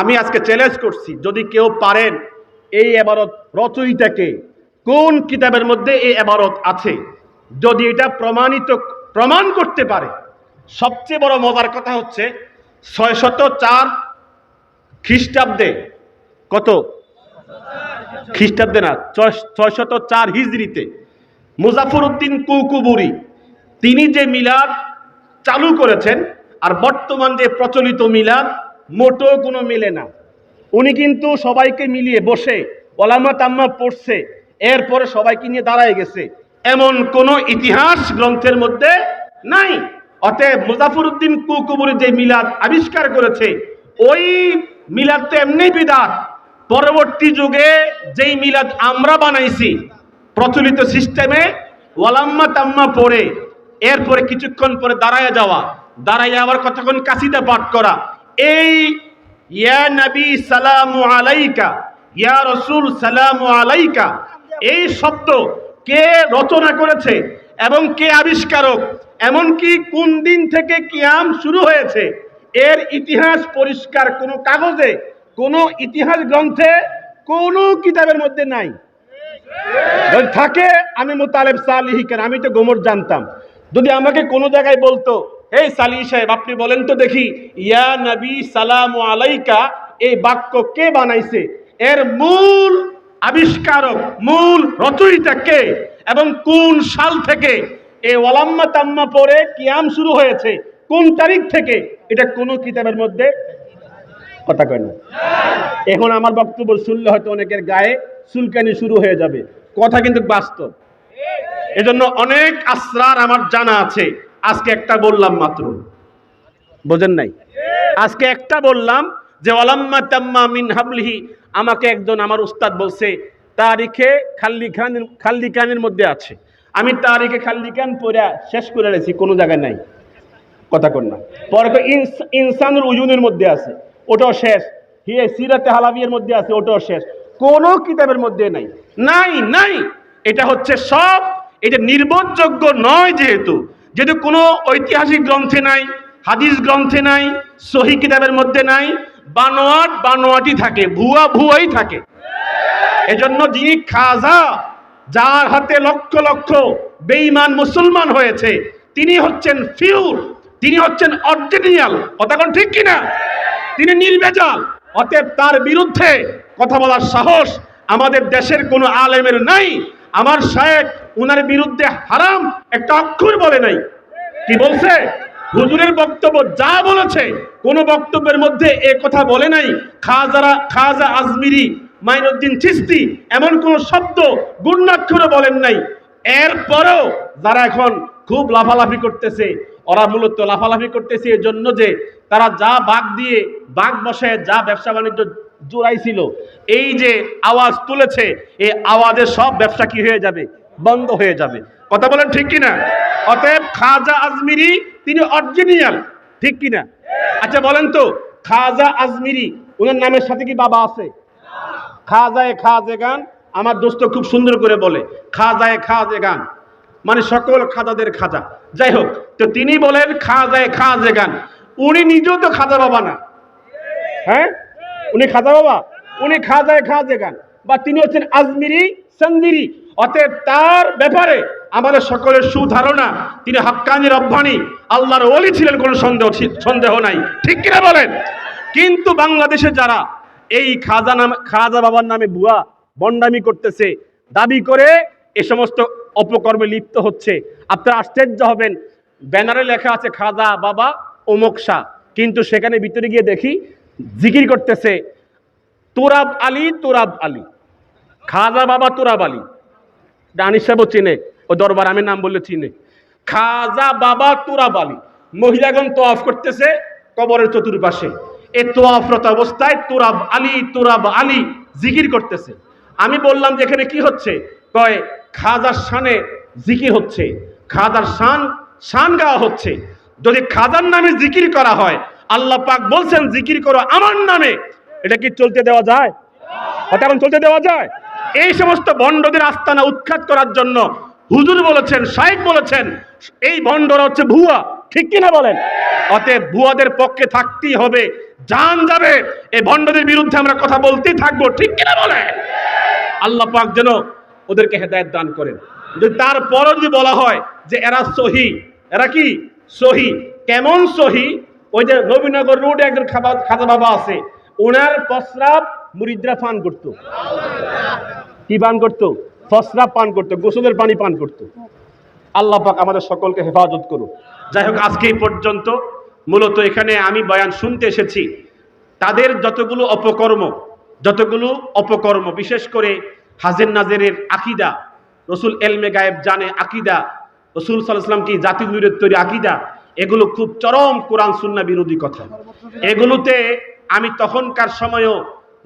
আমি আজকে চ্যালেঞ্জ করছি, যদি কেউ পারেন এই এবারত রচয়িতাকে, কোন কিতাবের মধ্যে এই এবারত আছে? যদি এটা প্রমাণিত, প্রমাণ করতে পারে, সবচেয়ে বড় মজার কথা হচ্ছে ছয়শত চার খ্রিস্টাব্দে, কত? খ্রিস্টাব্দে না ছয়শত চার হিজড়িতে মুজাফর উদ্দিন কুকুবুরি, তিনি যে মিলাদ চালু করেছেন, আর বর্তমান যে প্রচলিত মিলাদ মোটো কোনো মিলে না। উনি কিন্তু সবাইকে মিলিয়ে বসে, ওলামা তাম্মা পড়ছে, এরপরে সবাইকে নিয়ে দাঁড়ায় গেছে। এমন কোন ইতিহাস গ্রন্থের মধ্যে নাই। অতএব মুজাফর উদ্দিন কুকুবুরি যে মিলাদ আবিষ্কার করেছে, ওই মিলাদ তো এমনি বিদাত। পরবর্তী যুগে যেই মিলাদ আমরা বানাইছি, প্রচলিত সিস্টেমে ওয়ালাম্মা তাম্মা পড়ে, এরপরে কিছুক্ষণ পরে দাঁড়ায় যাওয়া দাঁড়ায় আবার কতক্ষণ কাশিদা পাঠ করা এই, ইয়া নবী সালামু আলাইকা, ইয়া রসুল সালামু আলাইকা, এই শব্দ কে রচনা করেছে এবং কে আবিষ্কারক, এমনকি কোন দিন থেকে কিয়াম শুরু হয়েছে, এর ইতিহাস পরিষ্কার কোনো কাগজে, কোনো ইতিহাস গ্রন্থে, কোনো কিতাবের মধ্যে নাই। থাকে, আমি মোতালেব সালিহিকের আমি তো গোমর জানতাম। যদি আমাকে কোনো জায়গায় বলতো এই সালি সাহেব, আপনি বলেন তো দেখি, ইয়া নবী সালাম আলাইকা, এই বাক্য কে বানাইছে? এর মূল আবিষ্কারক, মূল রচয়িতা কে? এবং কোন সাল থেকে? এই ওলাম্মা তাম্মা পরে কিয়াম শুরু হয়েছে, কোন তারিখ থেকে? এটা কোন কিতাবের মধ্যে কথা কয় না। এখন আমার বক্তব্য শুনলে হয়তো অনেকের গায়ে চুলকানি শুরু হয়ে যাবে। কথা কিন্তু বাস্তব। এজন্য অনেক আসরার আমার জানা আছে। আজকে একটা বললাম মাত্র। বোঝেন নাই? আজকে একটা বললাম যে ওলাম্মা তাম্মা মিন হাবলিহি, আমাকে একজন আমার উস্তাদ বলছে, তারিখে খাল্লি খান খাল্লি খানের মধ্যে আছে। আমি তারিখে খাল্লি খান পড়া শেষ করে রেছি কোনো জায়গায় নাই। কথা কর না। পরে কয়, ইনস- উজুনের মধ্যে আছে, ওটাও শেষ। হিয়ে সিরাতে হালাবিয়ের মধ্যে আছে, ওটাও শেষ। কোনো কিতাবের মধ্যে নাই। নাই নাই! এটা হচ্ছে সব, এটা নির্ভরযোগ্য নয় যেহেতু। যেহেতু কোনো ঐতিহাসিক গ্রন্থে নাই, হাদিস গ্রন্থে নাই, সহি কিতাবের মধ্যে নাই, বানোয়াট বানোয়াটি থাকে, ভুয়া ভুয়াই থাকে। এজন্য যিনি খাজা, যার হাতে লক্ষ লক্ষ বেঈমান মুসলমান হয়েছে, তিনি হচ্ছেন ফিউর, তিনি হচ্ছেন অরিজিনাল কথা কোন ঠিক কিনা? তিনি নির্বেজাল অতএব তার বিরুদ্ধে কথা বলার সাহস আমাদের দেশের কোনো আলেমের নাই। আমার শায়েক উনার বিরুদ্ধে হারাম একটা অক্ষর বলে নাই। কি বলছে? হুজুরের বক্তব্য যা বলেছে, কোন বক্তব্যের মধ্যে এ কথা বলে নাই। খাজারা, খাজা আজমিরি, মাইনুদ্দিন চিস্তি এমন কোন শব্দ গুণাক্ষরে বলেন নাই। এরপরেও যারা এখন খুব লাফালাফি করতেছে, ওরা মূলত লাফালাফি করতেছে এর জন্য যে তারা যা বাঘ দিয়ে বাঘ বসায়, যা ব্যবসা বাণিজ্য জোড়াইছিল। এই যে আওয়াজ তুলেছে, এই আওয়াজের সব ব্যবসা কি হয়ে যাবে? বন্ধ হয়ে যাবে। কথা বলেন ঠিক কিনা? অতএব খাজা আজমিরি, তিনি অরিজিনাল ঠিক কিনা? আচ্ছা বলেন তো, খাজা আজমিরি, ওনার নামের সাথে কি বাবা আছে? খাজায় খাজে গান, আমার দোস্ত খুব সুন্দর করে বলে, খাজায় খাজে গান। মানে সকল খাজাদের খাজা। যাই হোক, তো তিনি বলেন, খাজায় খাজে গান। উনি নিজেও তো খাজা বাবা না। হ্যাঁ? উনি খাজা বাবা? উনি খাজায় খাজে গান। বা তিনি হচ্ছেন আজমিরি সন্দিরি অতএব তার ব্যাপারে আমাদের সকলের সুধারণা, তিনি হাক্কানি রব্বানি, আল্লাহর ওলি ছিলেন, কোনো সন্দেহ সন্দেহ নাই। ঠিক কিনা বলেন? কিন্তু বাংলাদেশে যারা এই খাজা নাম, খাজা বাবার নামে বুয়া বন্ডামি করতেছে, দাবি করে এ সমস্ত অপকর্মে লিপ্ত হচ্ছে, আপনারা আশ্চর্য হবেন। ব্যানারে লেখা আছে খাজা বাবা অমুক শাহ। কিন্তু সেখানে ভিতরে গিয়ে দেখি জিকির করতেছে, তোরাব আলী তোরাব আলী। খাজা বাবা তোরাব আলী। ডানিস সাহেবও চিনে, ও দরবার আমি নাম বললে চিনে। খাজা বাবা তোরাব আলী। মহিলাগণ তোয়াফ করতেছে কবরের চতুর্পাশে। এ তোয়াফরত অবস্থায় তোরাব আলী তোরাব আলী জিকির করতেছে। আমি বললাম যে এখানে কি হচ্ছে? কয়, খাজার শানে জিকির হচ্ছে। খাজার শান শান গাওয়া হচ্ছে। যদি খাজার নামে জিকির করা হয় আল্লাহ পাক বলছেন, জিকির করো আমার নামে। এটা কি চলতে দেওয়া যায়? কথা এখন চলতে দেওয়া যায়। এই সমস্ত ভণ্ডদের আস্তানা উৎখাত করার জন্য হুজুর বলেছেন শাইখ বলেছেন, এই ভণ্ডরা হচ্ছে ভুয়া। ঠিক কিনা বলেন? অতএব ভুয়াদের পক্ষে থাকতেই হবে, জান যাবে। এই ভণ্ডদের বিরুদ্ধে আমরা কথা বলতেই থাকব, ঠিক কিনা বলেন? আল্লাহ পাক যেন ওদেরকে হেদায়েত দান করেন। যদি তারপরও যদি বলা হয় যে এরা সহি, এরা কি? সহি। কেমন সহি? ওই যে নবীনগর রোডে একজন খাবা, খাজা বাবা আছে। ওনার প্রস্রাব মুরিদরা পান করতো। কি পান করতো? প্রস্রাব পান করতো, গোসলের পানি পান করতো। আল্লাহ পাক আমাদের সকলকে হেফাজত করুন যাই হোক, আজকে এই পর্যন্ত মূলত এখানে আমি বয়ান শুনতে এসেছি। তাদের যতগুলো অপকর্ম যতগুলো অপকর্ম, বিশেষ করে হাজের নাজেরের আকিদা, রসুল এলমে গায়েব জানে আকিদা, রসুল সাল্লাহাম কি জাতি বিরোধ তৈরি আকিদা এগুলো খুব চরম কোরআন সুন্না বিরোধী কথা। এগুলোতে আমি তখনকার সময়ও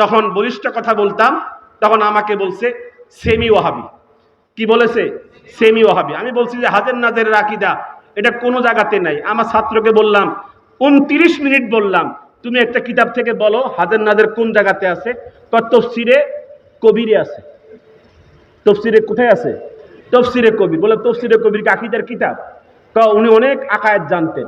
যখন বলিষ্ঠ কথা বলতাম, তখন আমাকে বলছে সেমি ওহাবি কি বলেছে? সেমি ওহাবি আমি বলছি যে হাজের নাজের আকিদা, এটা কোনো জায়গাতে নাই। আমার ছাত্রকে বললাম, উনত্রিশ মিনিট বললাম, তুমি একটা কিতাব থেকে বলো হাজের নাজের কোন জায়গাতে আছে? তফসিরে কবিরে আছে। তফসিরে কোথায় আছে? তফসিরে কবির বলে, তফসিরে কবির কি আকিদার কিতাব। ক উনি অনেক আকায়াত জানতেন।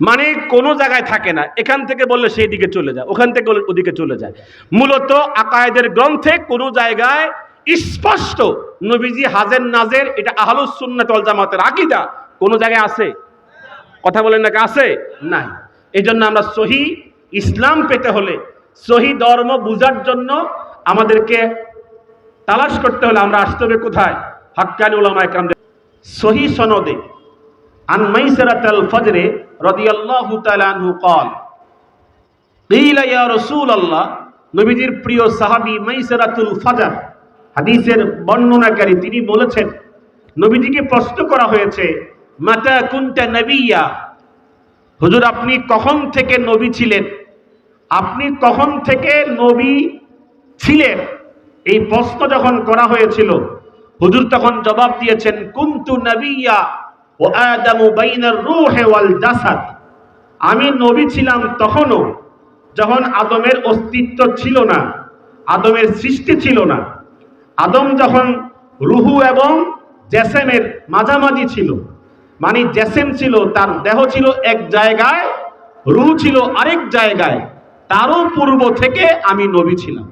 মানে কোনো জায়গায় থাকে না, এখান থেকে বললে সেই দিকে চলে যায়, ওখান থেকে ওদিকে চলে যায়। মূলত আকায়েদের গ্রন্থে কোনো জায়গায় স্পষ্ট নবীজি হাজের নাজের, এটা আহলুস সুন্নাত ওয়াল জামাতের আকীদা, কোনো জায়গায় আছে? কথা বলেন নাকি আছে? নাই। এই জন্য আমরা সহি ইসলাম পেতে হলে, সহি ধর্ম বুঝার জন্য আমাদেরকে তালাশ করতে হলে আমরা আসতে হবে কোথায়? হাক্কানি উলামা একরাম সহি সনদে। আন মাইসারাতাল ফজরে রাদিয়াল্লাহু তাআলা আনহু قال قيل يا رسول الله নবীজির প্রিয় সাহাবী মাইসারাতুল ফজর হাদিসের বর্ণনাকারী তিনি বলেছেন নবীজিকে প্রশ্ন করা হয়েছে মাতা কুনতা নবিয়া হুজুর আপনি কখন থেকে নবী ছিলেন আপনি কখন থেকে নবী ছিলেন এই প্রশ্ন যখন করা হয়েছিল হুজুর তখন জবাব দিয়েছেন কুন্তু নবিয়া ও আদামু বাইনার রূহে ওয়াল জাসাদ। আমি নবী ছিলাম তখনও যখন আদমের অস্তিত্ব ছিল না, আদমের সৃষ্টি ছিল না। আদম যখন রুহু এবং জেসেমের মাঝামাঝি ছিল মানে জেসেম ছিল, তার দেহ ছিল এক জায়গায়, রুহু ছিল আরেক জায়গায়, তারও পূর্ব থেকে আমি নবী ছিলাম।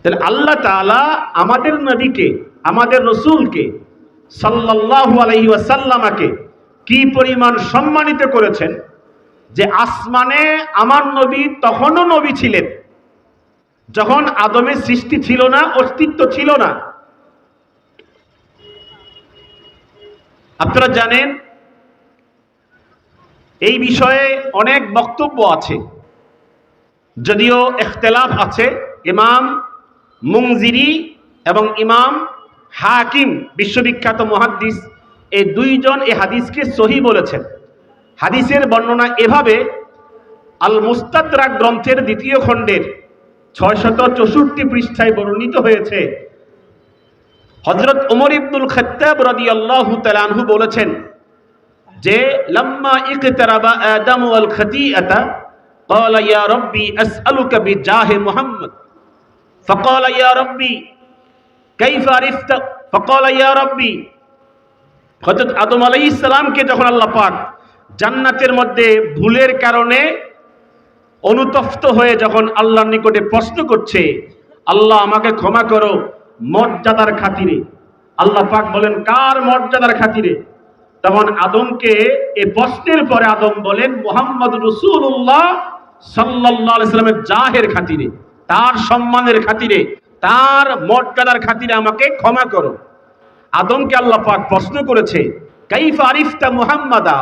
তাহলে আল্লাহ তাআলা আমাদের নবীকে, আমাদের রসুলকে আলাইহি ওয়াসাল্লামাকে কি পরিমাণ সম্মানিত করেছেন যে আসমানে আমার নবী তখনও নবী ছিলেন। যখন আদমের সৃষ্টি ছিল না, অস্তিত্ব ছিল না। আপনারা জানেন, এই বিষয়ে অনেক বক্তব্য আছে। যদিও এখতেলাফ আছে। ইমাম মুংজিরি এবং ইমাম হাকিম বিশ্ববিখ্যাত মহাদ্দিস এই দুইজন এই হাদিসকে সহি বলেছেন হাদিসের বর্ণনা এভাবে আল মুস্তাদরা গ্রন্থের দ্বিতীয় খণ্ডের ছয়শত চৌষট্টি পৃষ্ঠায় বর্ণিত হয়েছে হজরত ওমর ইবনুল খত্তাব রাদিয়াল্লাহু তাআলাহু বলেছেন যে লাম্মা ইকতারাবা আদম ওয়াল খতিআতা قال يا ربي أسألك بجاه محمد فقال يا ربي ফকল, ইয়া রব্বি। আদম আলাই ইসলামকে যখন আল্লাহ পাক জান্নাতের মধ্যে ভুলের কারণে অনুতপ্ত হয়ে যখন আল্লাহর নিকটে প্রশ্ন করছে, আল্লাহ আমাকে ক্ষমা করো, মর্যাদার খাতিরে। আল্লাহ পাক বলেন, কার মর্যাদার খাতিরে? তখন আদমকে এ প্রশ্নের পরে আদম বলেন, মোহাম্মদ রসুল্লাহ সাল্লাহ সাল্লামের জাহের খাতিরে, তার সম্মানের খাতিরে। তার মর্যাদার খাতিরে আমাকে ক্ষমা করো। আদমকে আল্লাহ পাক প্রশ্ন করেছে, কাইফ আরিফতা মুহাম্মাদা?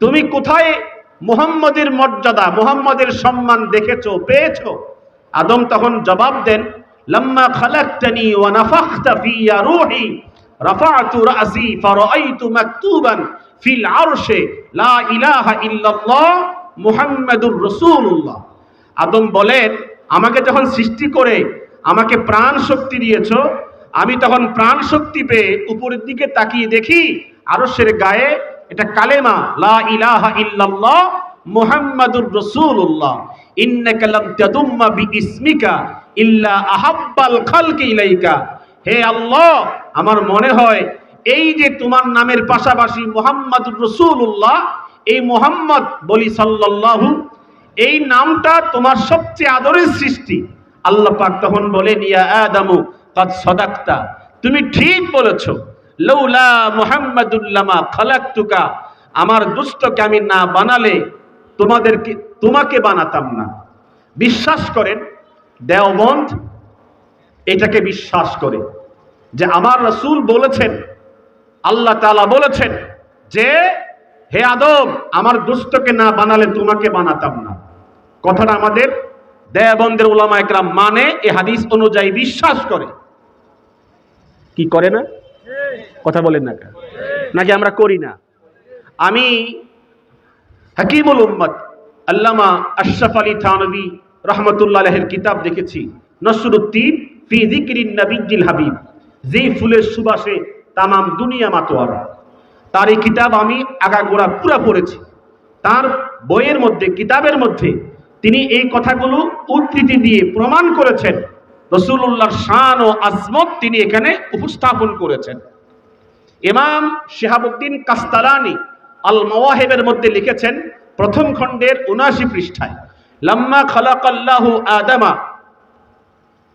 তুমি কোথায় মুহাম্মদের মর্যাদা, মুহাম্মদের সম্মান দেখেছ, পেয়েছ? আদম তখন জবাব দেন, লাম্মা খালাকতানি ওয়া নাফাখতা ফিয়া রূহি রাফা'তু রাসি ফারাআইতু মাকতুবান ফিল আরশে, লা ইলাহা ইল্লাল্লাহ মুহাম্মাদুর রাসূলুল্লাহ। আদম বলেন, আমাকে যখন সৃষ্টি করে আমাকে প্রাণ শক্তি দিয়েছ। আমি তখন প্রাণ শক্তি পেয়ে উপরের দিকে তাকিয়ে দেখি আরশের গায়ে এটা কালেমা, লা ইলাহা ইল্লাল্লাহ মুহাম্মাদুর রাসূলুল্লাহ। ইন্নাকা লাম তাদুম্মা বিইসমিকা ইল্লা আহাব্বাল খালকি ইলাইকা। হে আল্লাহ, আমার মনে হয় এই যে তোমার নামের পাশাপাশি মুহাম্মাদুর রাসূলুল্লাহ, এই মোহাম্মদ বলি সাল্লাল্লাহু, এই নামটা তোমার সবচেয়ে আদরের সৃষ্টি। আল্লাহ পাক তখন বলেন, ইয়া আদামু, কাদ সদাক্তা। তুমি ঠিক বলেছ লৌলা মুহাম্মাদুল্লামা খালাকতুকা। আমার দুষ্টকে আমি না বানালে তোমাদেরকে, তোমাকে বানাতাম না। বিশ্বাস করেন দেওবন্ধ এটাকে বিশ্বাস করে যে আমার রসুল বলেছেন, আল্লাহ তাআলা বলেছেন যে, হে আদম, আমার দুষ্টকে না বানালে তোমাকে বানাতাম না। কথাটা আমাদের দেয়াবন্দের ওলামা একরাম মানে এ হাদিস অনুযায়ী বিশ্বাস করে। কি করে না? কথা বলেন না নাকি আমরা করি না? আমি হাকিমুল উম্মত আল্লামা আশরাফ আলী থানবী রহমতুল্লাহের কিতাব দেখেছি। নসরুদ্দিন ফি যিকরিন নবিজিল হাবিব। যেই ফুলের সুবাসে তামাম দুনিয়া মাতোয়ারা। তার এই কিতাব আমি আগাগোড়া পুরা পড়েছি। তার বইয়ের মধ্যে, কিতাবের মধ্যে তিনি এই কথাগুলো উদ্ধৃতি দিয়ে প্রমাণ করেছেন। রসুল্লাহর শান ও আজমত তিনি এখানে উপস্থাপন করেছেন। ইমাম শেহাবুদ্দিন কাস্তালানি আল মওয়াহেবের মধ্যে লিখেছেন, প্রথম খণ্ডের উনাশি পৃষ্ঠায়, লাম্মা খালাকাল্লাহু আদামা,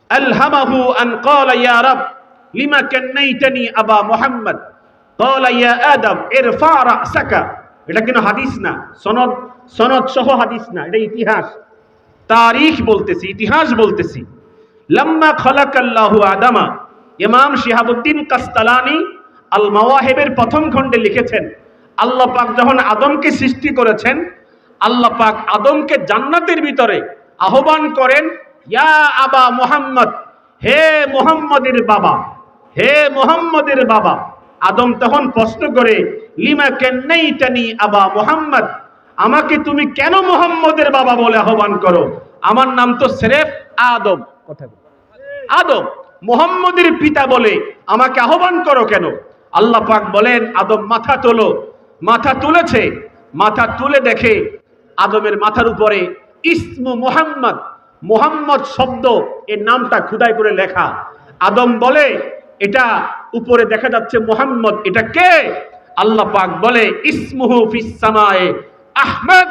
আলহামাহু আন ক্বালা ইয়া রাব, লিমা কান্নাইতানি আবা মুহাম্মদ, ক্বালা ইয়া আদম, ইরফা রাসাকা। এটা কিন্তু হাদিস না, সনদ সনদ সহ হাদিস না, এটা ইতিহাস। তারিখ বলতেছি, ইতিহাস বলতেছি। লাম্মা খালাকাল্লাহু আদামা, ইমাম শিহাবুদ্দিন কাস্তালানি আল মাওয়াহেবের প্রথম খণ্ডে লিখেছেন, আল্লাহ পাক যখন আদমকে সৃষ্টি করেছেন, আল্লাহ পাক আদমকে জান্নাতের ভিতরে আহ্বান করেন, ইয়া আবা মুহাম্মদ, হে মুহাম্মদের বাবা, হে মুহাম্মদের বাবা। আদম তখন প্রশ্ন করে লিমা কেন্নাইটানি আবা মোহাম্মদ? আমাকে তুমি কেন মোহাম্মদের বাবা বলে আহ্বান করো? আমার নাম তো সেরেফ আদম। কথা আদম মোহাম্মদের পিতা বলে আমাকে আহ্বান করো কেন? আল্লাহ পাক বলেন আদম মাথা তোলো। মাথা তুলেছে। মাথা তুলে দেখে আদমের মাথার উপরে ইসমু মোহাম্মদ। মোহাম্মদ শব্দ এর নামটা খুদাই করে লেখা। আদম বলে এটা উপরে দেখা যাচ্ছে মোহাম্মদ, এটা কে? আল্লাহ পাক বলে, ইসমুহু ফিস সামায়ে আহমদ।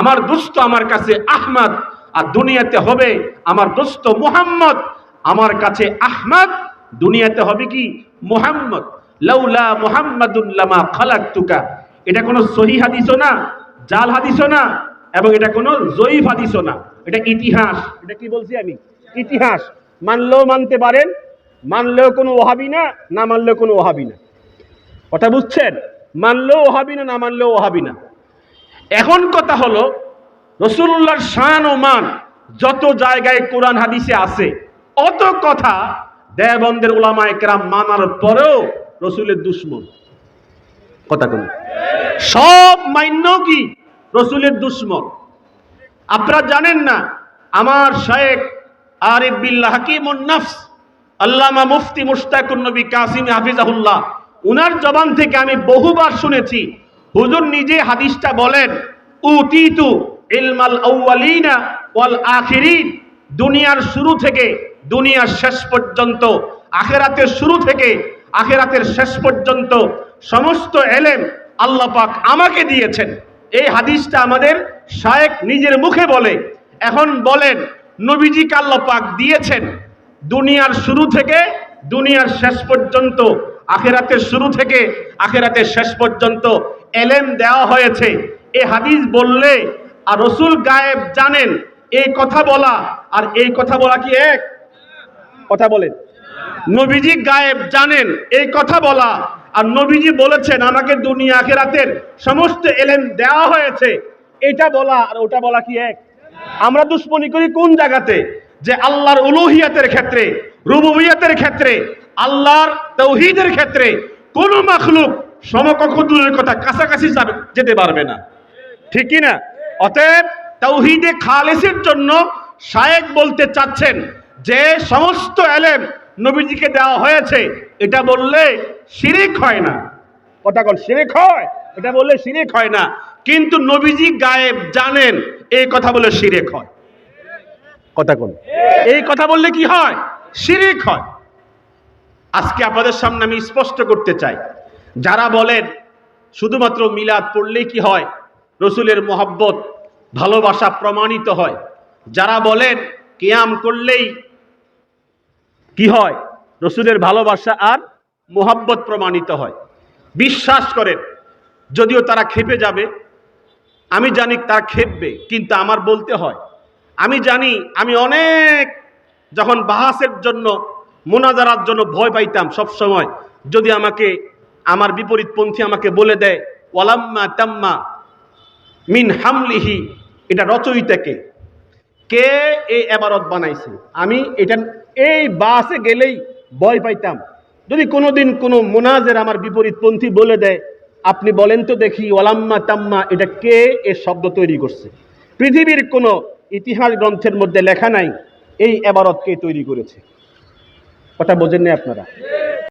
আমার দুষ্ট আমার কাছে আহমদ, আর দুনিয়াতে হবে আমার দোস্ত মোহাম্মদ। আমার কাছে আহমদ, দুনিয়াতে হবে কি? মুহাম্মদ। লাউলা মুহাম্মাদুন লামা খালাকতুকা। এটা কোনো সহি হাদিসও না, জাল হাদিসও না, এবং এটা কোনো জয়ীফ হাদিসও না। এটা ইতিহাস। এটা কি বলছি আমি? ইতিহাস। মানলেও মানতে পারেন মানলেও কোনো ওহাবি না না মানলেও কোনো ওহাবি না। কথা বুঝছেন? মানলেও ওহাবি না না মানলেও ওহাবি না। এখন কথা হলো রসুল্লাহর শান ও মান যত জায়গায় কোরআন হাদিসে আছে, অত কথা দেবন্দের ওলামা একরাম মানার পরেও রসুলের দুশ্মন। কথা কোন সব মান্য কি? রসুলের দুশ্মন। আপনারা জানেন না, আমার শেখ আরিফ বিল্লাহ হাকিমুন নফস আল্লামা মুফতি মুশতাকুন নবী কাসিম হাফিজাহুল্লাহ, উনার জবান থেকে আমি বহুবার শুনেছি, হুজুর নিজে হাদিসটা বলেন, উতিতু ইলমাল আউয়ালিনা ওয়াল আখিরিন দুনিয়ার শুরু থেকে দুনিয়ার শেষ পর্যন্ত, আখেরাতের শুরু থেকে আখেরাতের শেষ পর্যন্ত সমস্ত এলেম আল্লাহ পাক আমাকে দিয়েছেন। এই হাদিসটা আমাদের শায়েক নিজের মুখে বলে, এখন বলেন, নবীজিকে আল্লাহ পাক দিয়েছেন। দুনিয়ার শুরু থেকে, দুনিয়ার শেষ পর্যন্ত, আখেরাতের শুরু থেকে, আখেরাতের শেষ পর্যন্ত এলেম দেওয়া হয়েছে। এ হাদিস বললে আর রসুল গায়েব জানেন, এই কথা বলা, আর এই কথা বলা কি এক? কথা বলেন নবীজি গায়েব জানেন, এই কথা বলা, আর নবীজি বলেছেন, আমাকে দুনিয়া আখেরাতের সমস্ত এলেম দেওয়া হয়েছে। এটা বলা, আর ওটা বলা কি এক? আমরা দুশ্মনী করি কোন জায়গাতে? যে আল্লাহর উলুহিয়াতের ক্ষেত্রে, রুবুবিয়াতের ক্ষেত্রে, আল্লাহর তৌহিদের ক্ষেত্রে কোন মাখলুক সমকক্ষ দূরের কথা কাছাকাছি যাবে, যেতে পারবে না। ঠিক না অতএব তৌহিদে খালেসের জন্য শায়েক বলতে চাচ্ছেন যে সমস্ত এলেম নবীজিকে দেওয়া হয়েছে, এটা বললে শিরিক হয় না। কথা কোন শিরিক হয়? এটা বললে শিরিক হয় না। কিন্তু নবীজি গায়েব জানেন, এই কথা বলে শিরিক হয়। কথা কোন? এই কথা বললে কি হয়? শিরিক হয়। আজকে আপনাদের সামনে আমি স্পষ্ট করতে চাই। যারা বলেন, শুধুমাত্র মিলাদ পড়লেই কি হয়? রসুলের মোহাব্বত, ভালোবাসা প্রমাণিত হয়। যারা বলেন, কিয়াম করলেই কি হয়? রসুলের ভালোবাসা আর মোহাব্বত প্রমাণিত হয়। বিশ্বাস করেন, যদিও তারা খেপে যাবে। আমি জানি তারা খেপবে, কিন্তু আমার বলতে হয় আমি জানি, আমি অনেক যখন বাহাসের জন্য, মোনাজারার জন্য ভয় পাইতাম সব সময় যদি আমাকে, আমার বিপরীতপন্থী আমাকে বলে দেয়, ওয়ালাম্মা তাম্মা মিন হামলিহি এটা রচয়িতাকে কে? এই এবারত বানাইছে? আমি এটা, এই বাসে গেলেই ভয় পাইতাম। যদি কোনোদিন কোনো মোনাজের আমার বিপরীতপন্থী বলে দেয়, আপনি বলেন তো দেখি ওলাম্মা তাম্মা এটা কে এ শব্দ তৈরি করছে? পৃথিবীর কোনো ইতিহাস গ্রন্থের মধ্যে লেখা নাই এই এবারতকে তৈরি করেছে। কথা বোঝেন না আপনারা?